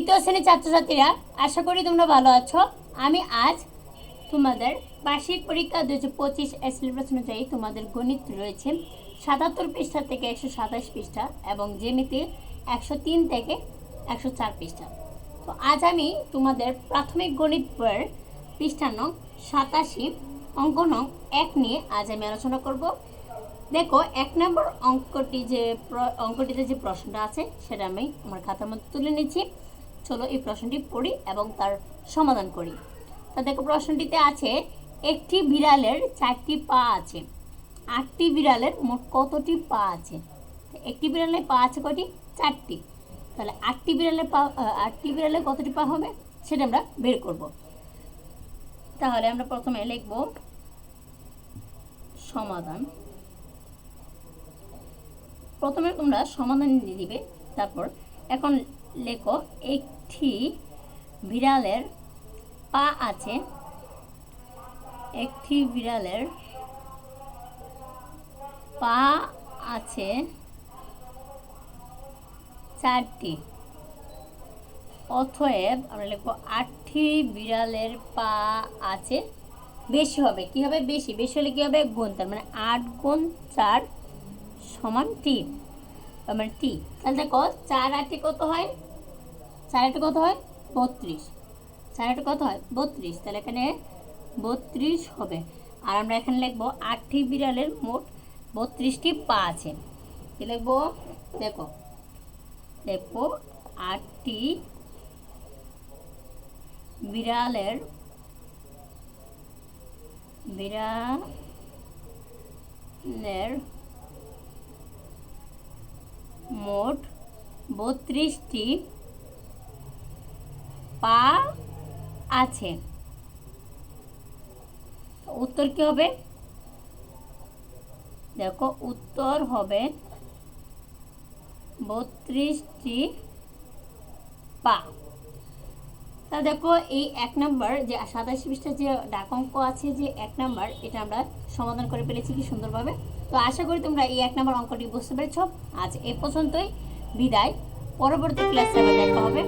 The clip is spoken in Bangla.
দ্বিতীয় শ্রেণির ছাত্রছাত্রীরা, আশা করি তোমরা ভালো আছো। আমি আজ তোমাদের বার্ষিক পরীক্ষা দু হাজার পঁচিশ সিলেবাস অনুযায়ী তোমাদের গণিত রয়েছে, সাতাত্তর পৃষ্ঠা থেকে একশো সাতাশ পৃষ্ঠা এবং জেমিতে একশো তিন থেকে একশো চার পৃষ্ঠা। তো আজ আমি তোমাদের প্রাথমিক গণিত বইয়ের পৃষ্ঠা নং সাতাশি, অঙ্ক নং এক নিয়ে আজ আমি আলোচনা করব। দেখো, এক নম্বর অঙ্কটি যে অঙ্কটিতে যে প্রশ্নটা আছে, সেটা আমি আমার খাতার মধ্যে তুলে নিচ্ছি। চলো এই প্রশ্নটি পড়ি এবং তার সমাধান করি। তা দেখো প্রশ্নটিতে আছে, একটি বিড়ালের চারটি পা আছে। আটটি বিড়ালের মোট কতটি পা আছে? একটি বিড়ালের পা আছে কয়টি? চারটি। তাহলে আটটি বিড়ালের পা আটটি বিড়ালের কতটি পা হবে? সেটা আমরা বের করব। তাহলে আমরা প্রথমে লিখব সমাধান। প্রথমে তোমরা সমাধান দিয়ে দিবে, তারপর এখন লেখো একটি বিড়ালের পা আছে। একটি বিড়ালের পা আছে চারটি। অথব আমরা লিখব আটটি বিড়ালের পা আছে। বেশি হবে, কি হবে? বেশি। বেশি হলে কি হবে? গুণ, তার মানে আট গুণ চার সমান টি মানে টি তাহলে দেখো চার আটে কত হয়? চার আটে কত হয়? বত্রিশ। চার আটে কত হয়? বত্রিশ। তাহলে এখানে বত্রিশ হবে। আর আমরা এখানে লিখব আটটি বিড়ালের মোট বত্রিশটি পা আছে। কি লিখব? দেখো। দেখো, আটটি বিড়ালের বিড়ালের মোট বত্রিশটি পা আছে। উত্তর কি হবে? দেখো উত্তর হবে বত্রিশটি পা। তা দেখো এই এক নাম্বার যে সাতাশি পৃষ্ঠার যে ডাক অঙ্ক আছে যে এক নাম্বার, এটা আমরা সমাধান করে ফেলেছি কি সুন্দরভাবে। তো আশা করি তোমরা এই এক নাম্বার অঙ্কটি বুঝতে পেরেছ। আজ এ পর্যন্তই। বিদায়। পরবর্তী ক্লাসে আবার দেখা হবে।